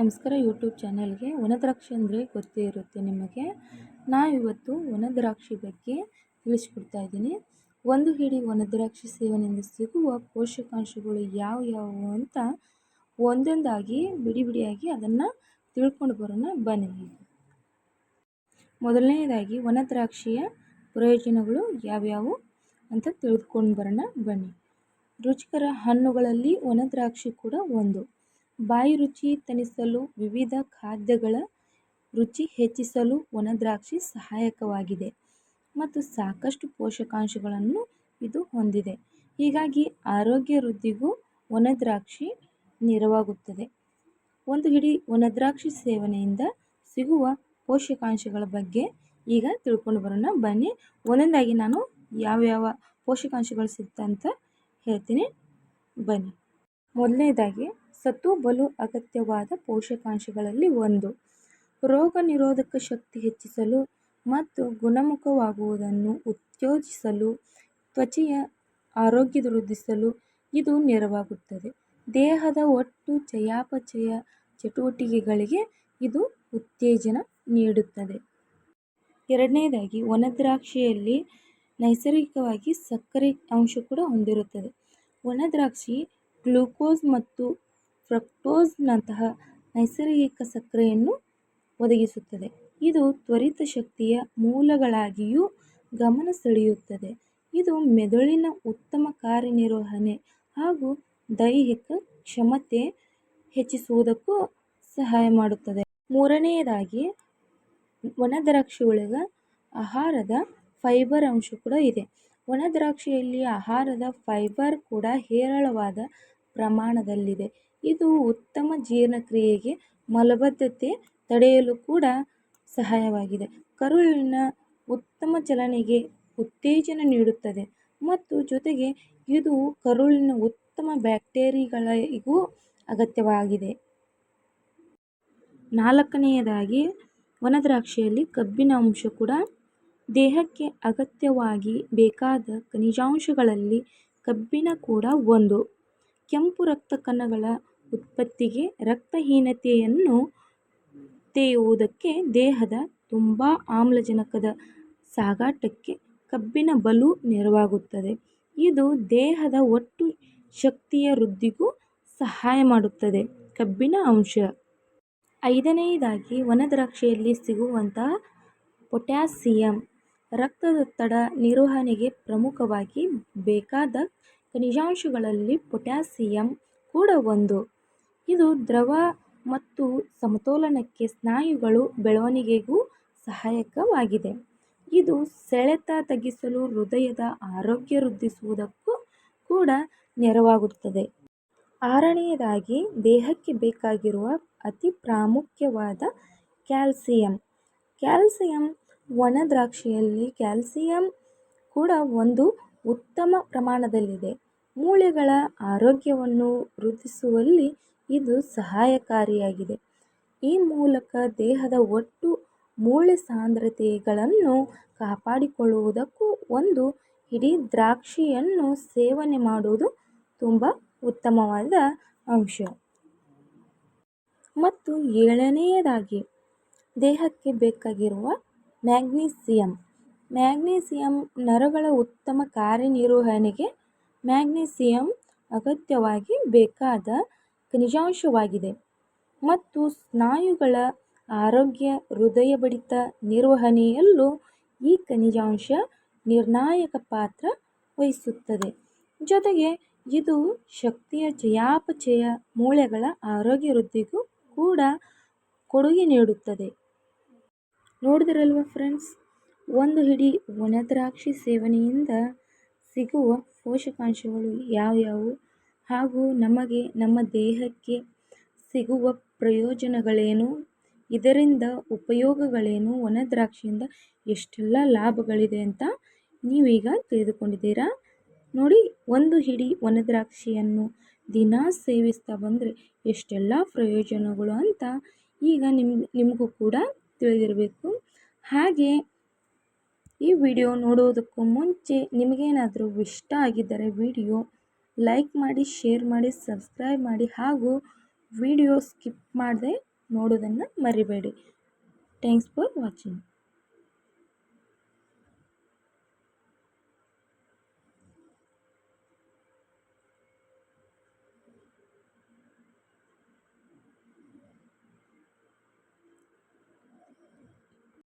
ನಮಸ್ಕಾರ ಯೂಟ್ಯೂಬ್ ಚಾನಲ್ಗೆ ಒಣದ್ರಾಕ್ಷಿ ಅಂದರೆ ಗೊತ್ತೇ ಇರುತ್ತೆ ನಿಮಗೆ. ನಾ ಇವತ್ತು ಒಣದ್ರಾಕ್ಷಿ ಬಗ್ಗೆ ತಿಳಿಸ್ಕೊಡ್ತಾ ಇದ್ದೀನಿ. ಒಂದು ಹಿಡಿ ಒಣದ್ರಾಕ್ಷಿ ಸೇವನೆಯಿಂದ ಸಿಗುವ ಪೋಷಕಾಂಶಗಳು ಯಾವ್ಯಾವು ಅಂತ ಒಂದೊಂದಾಗಿ ಬಿಡಿ ಬಿಡಿಯಾಗಿ ಅದನ್ನು ತಿಳ್ಕೊಂಡು ಬರೋಣ. ಬನ್ನಿ ಮೊದಲನೇದಾಗಿ ಒಣದ್ರಾಕ್ಷಿಯ ಪ್ರಯೋಜನಗಳು ಯಾವ್ಯಾವು ಅಂತ ತಿಳ್ಕೊಂಡು ಬರೋಣ. ಬನ್ನಿ. ರುಚಿಕರ ಹಣ್ಣುಗಳಲ್ಲಿ ಒಣದ್ರಾಕ್ಷಿ ಕೂಡ ಒಂದು. ಬಾಯಿ ರುಚಿ ತಣಿಸಲು ವಿವಿಧ ಖಾದ್ಯಗಳ ರುಚಿ ಹೆಚ್ಚಿಸಲು ಒಣದ್ರಾಕ್ಷಿ ಸಹಾಯಕವಾಗಿದೆ ಮತ್ತು ಸಾಕಷ್ಟು ಪೋಷಕಾಂಶಗಳನ್ನು ಇದು ಹೊಂದಿದೆ. ಹೀಗಾಗಿ ಆರೋಗ್ಯ ವೃದ್ಧಿಗೂ ಒಣದ್ರಾಕ್ಷಿ ನೆರವಾಗುತ್ತದೆ. ಒಂದು ಹಿಡಿ ಒಣದ್ರಾಕ್ಷಿ ಸೇವನೆಯಿಂದ ಸಿಗುವ ಪೋಷಕಾಂಶಗಳ ಬಗ್ಗೆ ಈಗ ತಿಳ್ಕೊಂಡು ಬರೋಣ. ಬನ್ನಿ, ಒಂದೊಂದಾಗಿ ನಾನು ಯಾವ್ಯಾವ ಪೋಷಕಾಂಶಗಳು ಸಿಗ್ತಂತ ಹೇಳ್ತೀನಿ. ಬನ್ನಿ. ಮೊದಲನೇದಾಗಿ ಸತು ಬಲು ಅಗತ್ಯವಾದ ಪೋಷಕಾಂಶಗಳಲ್ಲಿ ಒಂದು. ರೋಗ ನಿರೋಧಕ ಶಕ್ತಿ ಹೆಚ್ಚಿಸಲು ಮತ್ತು ಗುಣಮುಖವಾಗುವುದನ್ನು ಉತ್ತೇಜಿಸಲು, ತ್ವಚೆಯ ಆರೋಗ್ಯ ವೃದ್ಧಿಸಲು ಇದು ನೆರವಾಗುತ್ತದೆ. ದೇಹದ ಒಟ್ಟು ಚಯಾಪಚಯ ಚಟುವಟಿಕೆಗಳಿಗೆ ಇದು ಉತ್ತೇಜನ ನೀಡುತ್ತದೆ. ಎರಡನೇದಾಗಿ ಒಣದ್ರಾಕ್ಷಿಯಲ್ಲಿ ನೈಸರ್ಗಿಕವಾಗಿ ಸಕ್ಕರೆ ಅಂಶ ಕೂಡ ಹೊಂದಿರುತ್ತದೆ. ಒಣದ್ರಾಕ್ಷಿ ಗ್ಲೂಕೋಸ್ ಮತ್ತು ಫ್ರಕ್ಟೋಸ್ನಂತಹ ನೈಸರ್ಗಿಕ ಸಕ್ಕರೆಯನ್ನು ಒದಗಿಸುತ್ತದೆ. ಇದು ತ್ವರಿತ ಶಕ್ತಿಯ ಮೂಲಗಳಾಗಿಯೂ ಗಮನ ಸೆಳೆಯುತ್ತದೆ. ಇದು ಮೆದುಳಿನ ಉತ್ತಮ ಕಾರ್ಯನಿರ್ವಹಣೆ ಹಾಗೂ ದೈಹಿಕ ಕ್ಷಮತೆ ಹೆಚ್ಚಿಸುವುದಕ್ಕೂ ಸಹಾಯ ಮಾಡುತ್ತದೆ. ಮೂರನೆಯದಾಗಿ ಒಣದ್ರಾಕ್ಷಿ ಆಹಾರದ ಫೈಬರ್ ಅಂಶ ಕೂಡ ಇದೆ. ಒಣದ್ರಾಕ್ಷಿಯಲ್ಲಿ ಆಹಾರದ ಫೈಬರ್ ಕೂಡ ಹೇರಳವಾದ ಪ್ರಮಾಣದಲ್ಲಿದೆ. ಇದು ಉತ್ತಮ ಜೀರ್ಣಕ್ರಿಯೆಗೆ ಮಲಬದ್ಧತೆ ತಡೆಯಲು ಕೂಡ ಸಹಾಯವಾಗಿದೆ. ಕರುಳಿನ ಉತ್ತಮ ಚಲನೆಗೆ ಉತ್ತೇಜನ ನೀಡುತ್ತದೆ ಮತ್ತು ಜೊತೆಗೆ ಇದು ಕರುಳಿನ ಉತ್ತಮ ಬ್ಯಾಕ್ಟೇರಿಗಳಿಗೂ ಅಗತ್ಯವಾಗಿದೆ. ನಾಲ್ಕನೆಯದಾಗಿ ಒಣದ್ರಾಕ್ಷಿಯಲ್ಲಿ ಕಬ್ಬಿನ ಅಂಶ ಕೂಡ ದೇಹಕ್ಕೆ ಅಗತ್ಯವಾಗಿ ಬೇಕಾದ ಖನಿಜಾಂಶಗಳಲ್ಲಿ ಕಬ್ಬಿಣ ಕೂಡ ಒಂದು. ಕೆಂಪು ರಕ್ತ ಕಣಗಳ ಉತ್ಪತ್ತಿಗೆ ರಕ್ತಹೀನತೆಯನ್ನು ತೆಗೆಯುವುದಕ್ಕೆ ದೇಹದ ತುಂಬ ಆಮ್ಲಜನಕದ ಸಾಗಾಟಕ್ಕೆ ಕಬ್ಬಿನ ಬಲು ನೆರವಾಗುತ್ತದೆ. ಇದು ದೇಹದ ಒಟ್ಟು ಶಕ್ತಿಯ ವೃದ್ಧಿಗೂ ಸಹಾಯ ಮಾಡುತ್ತದೆ. ಕಬ್ಬಿನ ಅಂಶ. ಐದನೆಯದಾಗಿ ಒಣದ್ರಾಕ್ಷಿಯಲ್ಲಿ ಸಿಗುವಂತಹ ಪೊಟ್ಯಾಸಿಯಮ್ ರಕ್ತದೊತ್ತಡ ನಿರ್ವಹಣೆಗೆ ಪ್ರಮುಖವಾಗಿ ಬೇಕಾದ ಖನಿಜಾಂಶಗಳಲ್ಲಿ ಪೊಟ್ಯಾಸಿಯಮ್ ಕೂಡ ಒಂದು. ಇದು ದ್ರವ ಮತ್ತು ಸಮತೋಲನಕ್ಕೆ ಸ್ನಾಯುಗಳು ಬೆಳವಣಿಗೆಗೂ ಸಹಾಯಕವಾಗಿದೆ. ಇದು ಸೆಳೆತ ತಗ್ಗಿಸಲು ಹೃದಯದ ಆರೋಗ್ಯ ವೃದ್ಧಿಸುವುದಕ್ಕೂ ಕೂಡ ನೆರವಾಗುತ್ತದೆ. ಆರನೆಯದಾಗಿ, ದೇಹಕ್ಕೆ ಬೇಕಾಗಿರುವ ಅತಿ ಪ್ರಾಮುಖ್ಯವಾದ ಕ್ಯಾಲ್ಸಿಯಂ. ಕ್ಯಾಲ್ಸಿಯಂ ಒಣದ್ರಾಕ್ಷಿಯಲ್ಲಿ ಕ್ಯಾಲ್ಸಿಯಂ ಕೂಡ ಒಂದು ಉತ್ತಮ ಪ್ರಮಾಣದಲ್ಲಿದೆ. ಮೂಳೆಗಳ ಆರೋಗ್ಯವನ್ನು ವೃದ್ಧಿಸುವಲ್ಲಿ ಇದು ಸಹಾಯಕಾರಿಯಾಗಿದೆ. ಈ ಮೂಲಕ ದೇಹದ ಒಟ್ಟು ಮೂಳೆ ಸಾಂದ್ರತೆಗಳನ್ನು ಕಾಪಾಡಿಕೊಳ್ಳುವುದಕ್ಕೂ ಒಂದು ಹಿಡಿ ದ್ರಾಕ್ಷಿಯನ್ನು ಸೇವನೆ ಮಾಡುವುದು ತುಂಬ ಉತ್ತಮವಾದ ಅಂಶ. ಮತ್ತು ಏಳನೆಯದಾಗಿ, ದೇಹಕ್ಕೆ ಬೇಕಾಗಿರುವ ಮ್ಯಾಗ್ನೀಸಿಯಮ್ ಮ್ಯಾಗ್ನೀಸಿಯಮ್ ನರಗಳ ಉತ್ತಮ ಕಾರ್ಯನಿರ್ವಹಣೆಗೆ ಮ್ಯಾಗ್ನೀಸಿಯಮ್ ಅಗತ್ಯವಾಗಿ ಬೇಕಾದ ಖನಿಜಾಂಶವಾಗಿದೆ ಮತ್ತು ಸ್ನಾಯುಗಳ ಆರೋಗ್ಯ ಹೃದಯ ಬಡಿತ ನಿರ್ವಹಣೆಯಲ್ಲೂ ಈ ಖನಿಜಾಂಶ ನಿರ್ಣಾಯಕ ಪಾತ್ರ ವಹಿಸುತ್ತದೆ. ಜೊತೆಗೆ ಇದು ಶಕ್ತಿಯ ಚಯಾಪಚಯ ಮೂಳೆಗಳ ಆರೋಗ್ಯ ವೃದ್ಧಿಗೂ ಕೂಡ ಕೊಡುಗೆ ನೀಡುತ್ತದೆ. ನೋಡಿದ್ರಲ್ವ ಫ್ರೆಂಡ್ಸ್? ಒಂದು ಹಿಡಿ ಒಣದ್ರಾಕ್ಷಿ ಸೇವನೆಯಿಂದ ಸಿಗುವ ಪೋಷಕಾಂಶಗಳು ಯಾವ್ಯಾವು? ಹಾಗೂ ನಮಗೆ ನಮ್ಮ ದೇಹಕ್ಕೆ ಸಿಗುವ ಪ್ರಯೋಜನಗಳೇನು? ಇದರಿಂದ ಉಪಯೋಗಗಳೇನು? ಒಣದ್ರಾಕ್ಷಿಯಿಂದ ಎಷ್ಟೆಲ್ಲ ಲಾಭಗಳಿದೆ ಅಂತ ನೀವೀಗ ತಿಳಿದುಕೊಂಡಿದ್ದೀರಾ? ನೋಡಿ, ಒಂದು ಹಿಡಿ ಒಣದ್ರಾಕ್ಷಿಯನ್ನು ದಿನ ಸೇವಿಸ್ತಾ ಬಂದರೆ ಎಷ್ಟೆಲ್ಲ ಪ್ರಯೋಜನಗಳು ಅಂತ ಈಗ ನಿಮ್, ನಿಮಗೂ ಕೂಡ ತಿಳಿದಿರಬೇಕು. ಹಾಗೆ ಈ ವಿಡಿಯೋ ನೋಡುವುದಕ್ಕೂ ಮುಂಚೆ ನಿಮಗೇನಾದರೂ ಇಷ್ಟ ಆಗಿದ್ದರೆ ವಿಡಿಯೋ ಲೈಕ್ ಮಾಡಿ ಶೇರ್ ಮಾಡಿ ಸಬ್ಸ್ಕ್ರೈಬ್ ಮಾಡಿ ಹಾಗೂ ವಿಡಿಯೋ ಸ್ಕಿಪ್ ಮಾಡದೆ ನೋಡೋದನ್ನು ಮರಿಬೇಡಿ. Thanks for watching